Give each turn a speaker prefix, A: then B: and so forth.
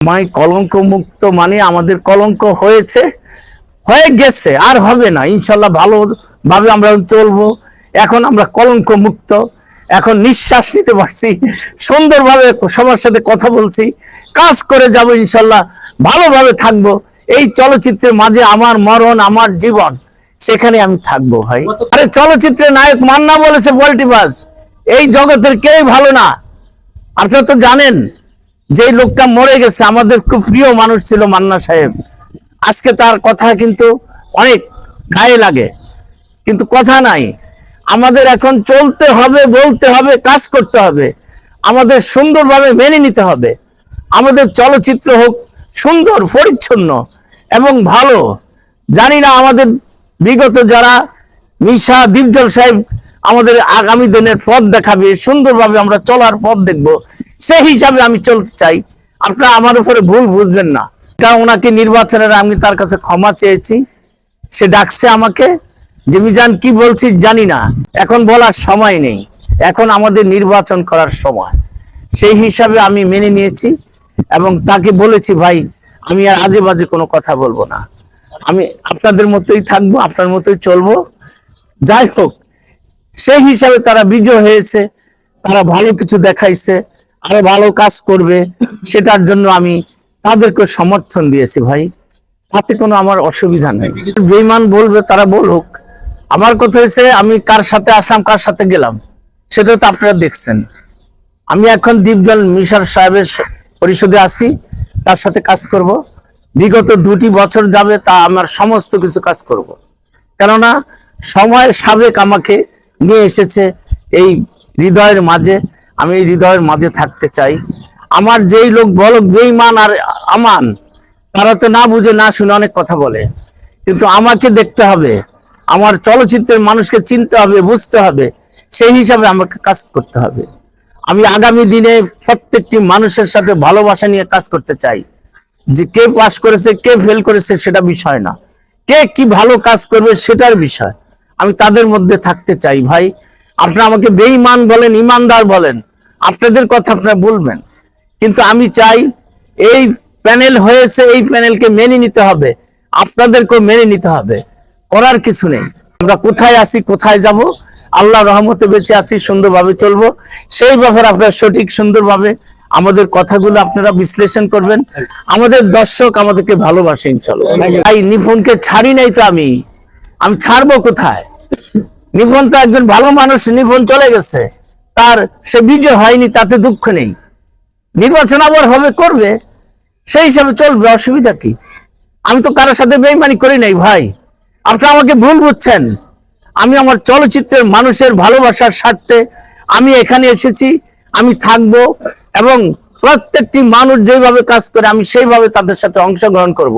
A: মাই কলঙ্ক মুক্ত মানে আমাদের কলঙ্ক হয়েছে, হয়ে গেছে, আর হবে না। ইনশাল্লাহ ভালো ভাবে আমরা চলবো। এখন আমরা কলঙ্ক মুক্ত এখন নিঃশ্বাস নিতে পারছি। সুন্দরভাবে সবার সাথে কথা বলছি। কাজ করে যাব ইনশাল্লাহ। ভালোভাবে থাকব। এই চলচ্চিত্রের মাঝে আমার মরণ, আমার জীবন, সেখানে আমি থাকব ভাই। আরে চলচ্চিত্রের নায়ক মান্না বলেছে পলিটিবাস এই জগতের কেউই ভালো না। আপনারা তো জানেন যে লোকটা মরে গেছে, আমাদের খুব প্রিয় মানুষ ছিল মান্না সাহেব। আজকে তার কথা কিন্তু অনেক গায়ে লাগে। কিন্তু কথা নাই। আমাদের এখন চলতে হবে, বলতে হবে, কাজ করতে হবে। আমাদের সুন্দরভাবে মেনে নিতে হবে। আমাদের চলচ্চিত্র হোক সুন্দর, পরিচ্ছন্ন এবং ভালো। জানি না আমাদের বিগত যারা মিশা দীপজল সাহেব আমাদের আগামী দিনের পথ দেখাবে, সুন্দরভাবে আমরা চলার পথ দেখব। সেই হিসাবে আমি চলতে চাই। আপনারা আমার উপরে ভুল বুঝবেন না। এটা ওনাকে নির্বাচনের, আমি তার কাছে ক্ষমা চেয়েছি। সে ডাকছে আমাকে। যে, মিজান, কি বলছি জানি না। এখন বলার সময় নেই। এখন আমাদের নির্বাচন করার সময়। সেই হিসাবে আমি মেনে নিয়েছি এবং তাকে বলেছি, ভাই, আমি আর আজে বাজে কোনো কথা বলব না। আমি আপনাদের মতোই থাকব, আপনার মতোই চলবো। যাই হোক, সেই হিসাবে তারা বিজয় হয়েছে। তারা ভালো কিছু দেখাইছে। আরও ভালো কাজ করবে, সেটার জন্য আমি তাদেরকে সমর্থন দিয়েছি ভাই। তাতে কোনো আমার অসুবিধা নেই। বেইমান বলবে, তারা বলুক। আমার কথা হয়েছে, আমি কার সাথে আসলাম, কার সাথে গেলাম, সেটা তো আপনারা দেখছেন। আমি এখন দীপজল মিশার সাহেবের পরিষদে আছি, তার সাথে কাজ করব। বিগত দুটি বছর যাবে তা আমার সমস্ত কিছু কাজ করব। কেননা, সময় সাবেক আমাকে নিয়ে এসেছে এই হৃদয়ের মাঝে। আমি হৃদয়ের মাঝে থাকতে চাই। আমার যেই লোক বলো বেইমান আর আমান, তারা তো না বুঝে, না শুনে অনেক কথা বলে। কিন্তু আমাকে দেখতে হবে। আমার চলচ্চিত্রের মানুষকে চিনতে হবে, বুঝতে হবে। সেই হিসাবে আমাকে কাজ করতে হবে। আমি আগামী দিনে প্রত্যেকটি মানুষের সাথে ভালোবাসা নিয়ে কাজ করতে চাই। যে কে পাস করেছে, কে ফেল করেছে, সেটা বিষয় না। কে কি ভালো কাজ করবে, সেটার বিষয়। আমি তাদের মধ্যে থাকতে চাই, ভাই। আপনারা আমাকে বেঈমান বলেন, ইমানদার বলেন। আপনাদের কথা আপনারা বলবেন। কিন্তু আমি চাই এই প্যানেল হয়েছে, এই প্যানেলকে মেনে নিতে হবে। আপনাদেরকেও মেনে নিতে হবে। করার কিছু নেই। আমরা কোথায় আছি, কোথায় যাব? আল্লাহ রহমতে বেঁচে আছি, সুন্দরভাবে চলবো। সেই ব্যাপারে আপনারা সঠিক, সুন্দরভাবে আমাদের কথাগুলো আপনারা বিশ্লেষণ করবেন। আমাদের দর্শক আমাদেরকে ভালোবাসে চলো তাই নিপুণকে ছাড়ি নাই তো আমি। আমি ছাড়বো কোথায়? নিপুণ তো একজন ভালো মানুষ, নিপুণ চলে গেছে। তার সে বিজয় হয়নি, তাতে দুঃখ নেই। নির্বাচন আবার হবে, করবে। সেই হিসাবে চলবে, অসুবিধা কি? আমি তো কারোর সাথে বেইমানি করি নাই, ভাই। আপনি আমাকে ভুল বুঝছেন। আমি আমার চলচ্চিত্রের মানুষের ভালোবাসার স্বার্থে আমি এখানে এসেছি, আমি থাকব এবং প্রত্যেকটি মানুষ যেভাবে কাজ করে, আমি সেইভাবে তাদের সাথে অংশগ্রহণ করব।